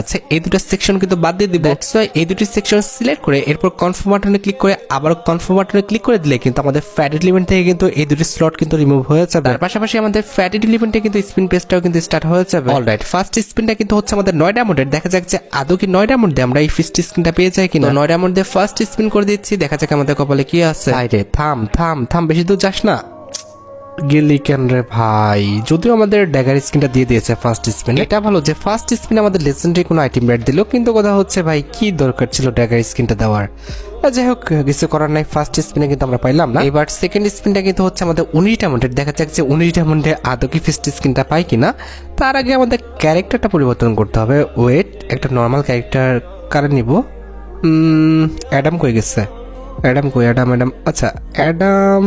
আছে এই দুটো সেকশন কিন্তু বাদ দিয়ে দিব। এই দুটি সেকশন সিলেক্ট করে এরপর কনফার্ম বাটনে ক্লিক করে আবার কনফার্ম বাটনে ক্লিক করে দিলে কিন্তু আমাদের ফ্যাট এলিমেন্ট থেকে কিন্তু এই দুটি স্লট কিন্তু রিমুভ হয়ে যাবে। তার পাশাপাশি আমাদের ফ্যাট এলিমেন্টে কিন্তু স্পিন পেজটাও কিন্তু স্টার্ট হয়ে যাবে। অলরাইট ফার্স্ট স্পিনটা কিন্তু হচ্ছে আমাদের নয় ডায়মন্ডের দেখা যাক যে আদৌ কি নয় ডায়মন্ড দিয়ে আমরা এই ফিস্ট স্পিনটা পেয়ে যাই কিনা। নয় ডায়মন্ড দিয়ে ফার্স্ট স্পিন করে দিচ্ছি দেখা যাক আমাদের কপালে কি আছে। রে থাম থাম থাম বেশি দূর যাস না। গেলি কেন রে ভাই? যদিও আমাদের ড্যাগার স্কিনটা দিয়ে দিয়েছে ফার্স্ট স্পিন এটা ভালো যে ফার্স্ট স্পিন আমাদের লেজেন্ডারি কোনো আইটেম রেট দিল, কিন্তু কথা হচ্ছে ভাই, কি দরকার ছিল ড্যাগার স্কিনটা দেওয়ার? যাই হোক, কিছু করার নাই ফার্স্ট স্পিনে কিন্তু আমরা পাইলাম না। এবার সেকেন্ড স্পিনটা কিন্তু হচ্ছে আমাদের উনিশ ডায়মন্ডের দেখা যাক যে উনিশ ডায়মন্ডে আদৌ কি ফার্স্ট স্কিনটা পাই কিনা। তার আগে আমাদের ক্যারেক্টারটা পরিবর্তন করতে হবে। ওয়েট একটা নর্মাল ক্যারেক্টার কারে নিব? অ্যাডাম কই গেছে? অ্যাডাম কই? Adam Adam. আচ্ছা অ্যাডাম,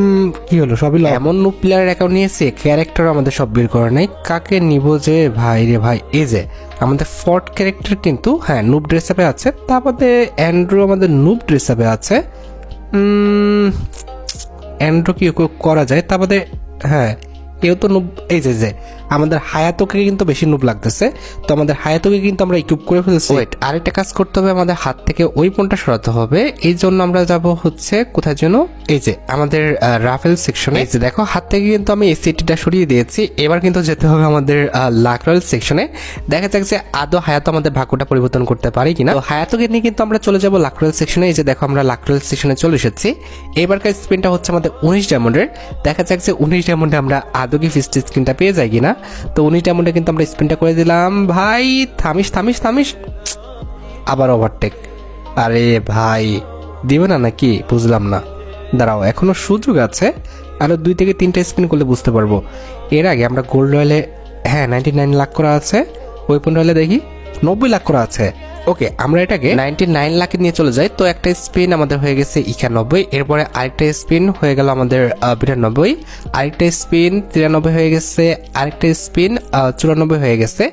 কি হলো? সবই এমন নুপ প্লেয়ার অ্যাকাউন্ট নিয়েছে ক্যারেক্টার আমাদের সব বের করা নাই। কাকে নিব যে? ভাই রে ভাই, এই যে, আমাদের ফর্ট ক্যারেক্টার কিন্তু হ্যাঁ নুপ ড্রেস আপে আছে। তারপরে অ্যান্ড্রো আমাদের নুপ ড্রেস আপে আছে। অ্যান্ড্রো কি করা যায়? তারপরে হ্যাঁ এও তো নুব এই যে যে আমাদের হায়াতোকে কিন্তু বেশি নুব লাগতেছে। তো আমাদের হায়াতোকে কিন্তু আমরা ইকুইপ করে ফেলছি। ওয়েট আরেকটা কাজ করতে হবে আমাদের হাত থেকে ওই পণটা সরাতে হবে। এই জন্য আমরা যাব হচ্ছে কোথায় যেন? এই যে আমাদের রাফেল সেকশনে এই যে দেখো হাত থেকে কিন্তু আমি এই সিটিটা সরিয়ে দিয়েছি। এবার কিন্তু যেতে হবে আমাদের লাকরাল সেকশনে দেখা যাক যে আদৌ হায়াতো আমাদের ভাগ্যটা পরিবর্তন করতে পারি কিনা। তো হায়াতোকে নিয়ে কিন্তু আমরা চলে যাব লাকরাল সেকশনে এই যে দেখো আমরা লাকরাল সেকশনে চলে এসেছি। এবারকার স্পিনটা হচ্ছে আমাদের উনিশ ডায়মন্ডের দেখা যাক যে উনিশ ডায়মন্ডে আমরা আদৌ কি ফিস্ট স্ক্রিনটা পেয়ে যাই কিনা? তো উনিশ ডায়মন্ডে কিন্তু আমরা স্পিনটা করে দিলাম, ভাই, থামিস থামিস থামিস। আবার ওভারটেক আরে ভাই, দিবে না নাকি? বুঝলাম না। দাঁড়াও, এখনও সুযোগ আছে। আরও দুই থেকে তিনটা স্পিন করলে বুঝতে পারব। এর আগে আমরা গোল্ড রয়েলে হ্যাঁ নাইনটি নাইন লাখ করা আছে। ওয়েপন রয়েলে দেখি, নব্বই লাখ করা আছে। ওকে, আমরা এটাকে নাইনটি নাইন লাখে নিয়ে চলে যাই। তো একটা স্পিন আমাদের হয়ে গেছে একানব্বই। এরপরে আরেকটা স্পিন হয়ে গেল আমাদের বিরানব্বই। আরেকটা স্পিন তিরানব্বই হয়ে গেছে, আরেকটা স্পিন চুরানব্বই হয়ে গেছে।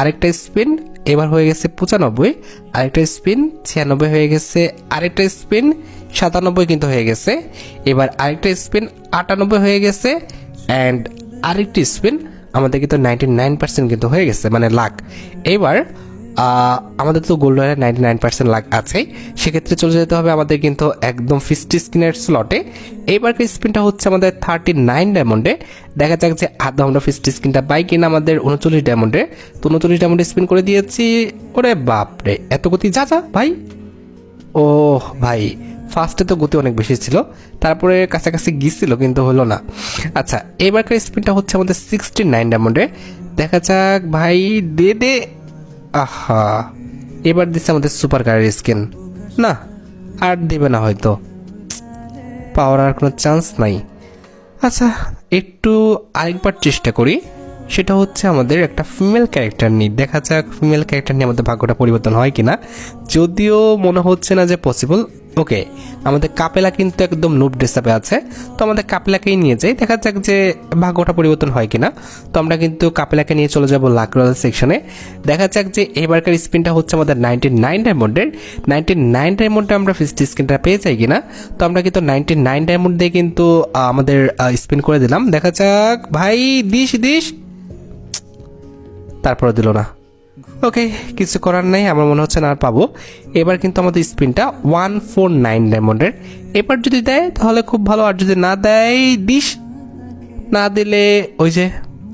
আরেকটা স্পিন এবার হয়ে গেছে পঁচানব্বই। আরেকটা স্পিন ছিয়ানব্বই হয়ে গেছে, আরেকটা স্পিন সাতানব্বই কিন্তু হয়ে গেছে। এবার আরেকটা স্পিন আটানব্বই হয়ে গেছে অ্যান্ড আরেকটি স্পিন আমাদের কিন্তু নাইনটি নাইন পার্সেন্ট কিন্তু হয়ে গেছে মানে লাখ। এবার আমাদের তো gold royal ninety nine percent lakh আছেই সেক্ষেত্রে চলে যেতে হবে আমাদের কিন্তু একদম ফিফটি স্ক্রিনের স্লটে এইবারকার স্পিনটা হচ্ছে আমাদের থার্টি নাইন ডায়মন্ডে দেখা যাক যে আদৌ আমরা ফিফটি স্ক্রিনটা পাই কিনা আমাদের উনচল্লিশ ডায়মন্ডে তো উনচল্লিশ ডায়মন্ডে স্পিন করে দিয়েছি। ওরে বাপ রে এত গতি যা যা, ভাই। ও ভাই ফার্স্টে তো গতি অনেক বেশি ছিল। তারপরে কাছাকাছি গিয়েছিল, কিন্তু হলো না। আচ্ছা এবারকার স্পিনটা হচ্ছে আমাদের সিক্সটি নাইন ডায়মন্ডে দেখা যাক, ভাই, দে দে। আহা। এবার দিচ্ছে আমাদের সুপার কারের স্কিন। না, আর দেবে না হয়তো। পাওয়ার আর কোনো চান্স নাই। আচ্ছা একটু আরেকবার চেষ্টা করি। সেটা হচ্ছে আমাদের একটা ফিমেল ক্যারেক্টার নিয়ে। দেখা যাক ফিমেল ক্যারেক্টার নিয়ে আমাদের ভাগ্যটা পরিবর্তন হয় কিনা। যদিও মনে হচ্ছে না যে পসিবল ওকে, আমাদের কাপেলা কিন্তু একদম নুট ড্রেসাপে আছে। তো আমাদের কাপেলাকেই নিয়ে যাই। দেখা যাক যে ভাগ্যটা পরিবর্তন হয় কিনা। তো আমরা কিন্তু কাপেলাকে নিয়ে চলে যাব লাকরোয়াল সেকশনে দেখা যাক যে এবারকার স্পিনটা হচ্ছে আমাদের নাইনটি নাইন ডায়মন্ডের নাইনটি নাইন ডায়মন্ডে আমরা ফিফটি স্ক্রিনটা পেয়ে যাই কিনা। তো আমরা কিন্তু নাইনটি নাইন ডায়মন্ড দিয়ে কিন্তু আমাদের স্পিন করে দিলাম। দেখা যাক, ভাই, দিস দিস। তারপরে দিল না। ওকে কিছু করার নাই, আমার মনে হচ্ছে না আর পাবো। এবার কিন্তু আমাদের স্পিনটা ওয়ান ফোর নাইন ডায়মন্ডের। এবার যদি দেয়, তাহলে খুব ভালো। আর যদি না দেয় দিস না দিলে ওই যে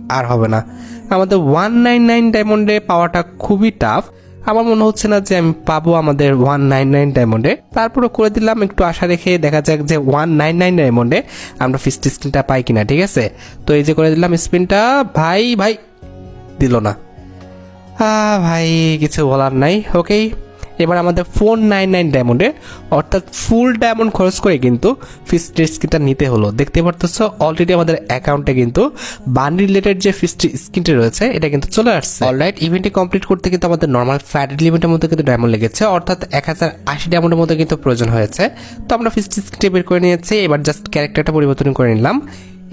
আর হবে না। আমাদের ওয়ান নাইন নাইন ডায়মন্ডে পাওয়াটা খুবই টাফ আমার মনে হচ্ছে না যে আমি পাবো আমাদের ওয়ান নাইন নাইন ডায়মন্ডে। তারপরে করে দিলাম, একটু আশা রেখে দেখা যাক যে ওয়ান নাইন নাইন ডায়মন্ডে আমরা ফিস্ট স্পিনটা পাই কিনা, ঠিক আছে? তো এই যে করে দিলাম স্পিনটা, ভাই ভাই, দিল না। ভাই, কিছু বলার নাই ওকে এবার আমাদের ফোর নাইন নাইন ডায়মন্ডে অর্থাৎ ফুল ডায়মন্ড খরচ করে কিন্তু ফিস্ট স্কিনটা নিতে হলো। দেখতে পারতেছো অলরেডি আমাদের অ্যাকাউন্টে কিন্তু বান রিলেটেড যে ফিস্ট স্কিনটি রয়েছে, এটা কিন্তু চলে আসছে। অলরাইট ইভেন্টটি কমপ্লিট করতে কিন্তু আমাদের নর্মাল ফ্যাট লিমিটের মধ্যে কিন্তু ডায়মন্ড লেগেছে, অর্থাৎ এক হাজার আশি ডায়মন্ডের মধ্যে কিন্তু প্রয়োজন হয়েছে। তো আমরা ফিস্ট স্কিনটি বের করে নিয়েছি, এবার জাস্ট ক্যারেক্টারটা পরিবর্তন করে নিলাম।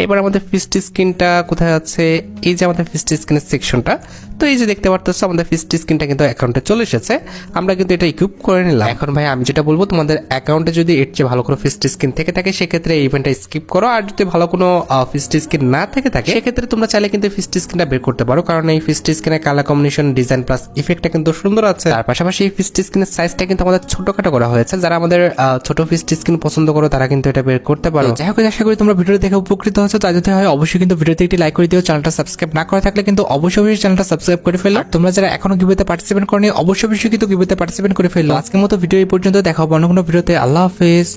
এবার আমাদের ফিস্ট স্ক্রিনটা কোথায় আছে? এই যে আমাদের ফিস্ট স্ক্রিনের সেকশনটা তো এই যে দেখতে পারতেছো আমাদের ফিস্ট স্ক্রিনটা কিন্তু অ্যাকাউন্টে চলে এসেছে। আমরা কিন্তু এটা ইকুইপ করে নিলাম। এখন ভাই আমি যেটা বলব তোমাদের অ্যাকাউন্টে যদি এর চেয়ে ভালো কোনো ফিস্ট স্ক্রিন থেকে থাকে সেক্ষেত্রে এই ইভেন্টটা স্কিপ করো। আর যদি ভালো কোনো ফিস্ট স্ক্রিন না থেকে থাকে সেক্ষেত্রে তোমরা চাইলে কিন্তু ফিস্ট স্ক্রিনটা বের করতে পারো। কারণ এই ফিস্ট স্ক্রিনের কালার কম্বিনেশন ডিজাইন প্লাস ইফেক্টটা কিন্তু সুন্দর আছে। তার পাশাপাশি এই ফিস্ট স্ক্রিনের সাইজটা কিন্তু আমাদের ছোটখাটো করা হয়েছে। যারা আমাদের ছোট ফিস্ট স্ক্রিন পছন্দ করো তারা কিন্তু এটা বের করতে পারো। যাই হোক আশা করি তোমরা ভিডিও দেখে উপকৃত তাই যদি হয় অবশ্যই কিন্তু ভিডিওতে একটি লাইক করে দিও চ্যানেলটা সাবস্ক্রাইব না করে থাকলে কিন্তু অবশ্যই অবশ্যই চ্যানেলটা সাবস্ক্রাইব করে ফেলো। তোমরা যারা এখনও গিভেতে পার্টিসিপেট করনি, অবশ্যই অবশ্যই কিন্তু গিভেতে পার্টিসিপেট করে ফেলো। আজকের মতো ভিডিও এই পর্যন্ত, দেখা হবে অন্য কোনো ভিডিওতে আল্লাহ হাফেজ।